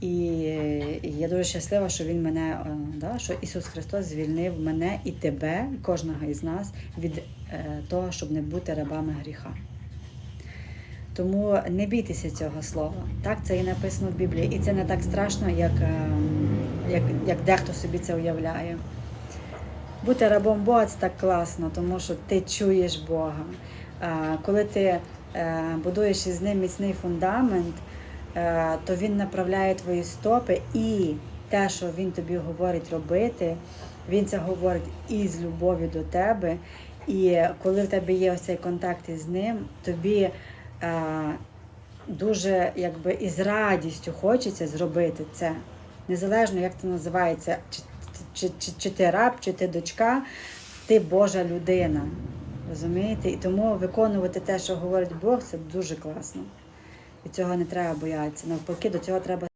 І, я дуже щаслива, що він мене, е, да, що Ісус Христос звільнив мене і тебе, кожного із нас від е, того, щоб не бути рабами гріха. Тому не бійтеся цього слова. Так, це і написано в Біблії. І це не так страшно, як, е, як, як дехто собі це уявляє. Бути рабом Бога це так класно, тому що ти чуєш Бога. Коли ти будуєш із ним міцний фундамент, то він направляє твої стопи і те, що він тобі говорить робити, він це говорить із любов'ю до тебе. І коли в тебе є ось цей контакт із ним, тобі е, дуже якби із радістю хочеться зробити це. Незалежно, як це називається, чи, чи, чи, чи ти раб, чи ти дочка, ти Божа людина. Розумієте? І тому виконувати те, що говорить Бог, це дуже класно. І цього не треба боятися. Навпаки, до цього треба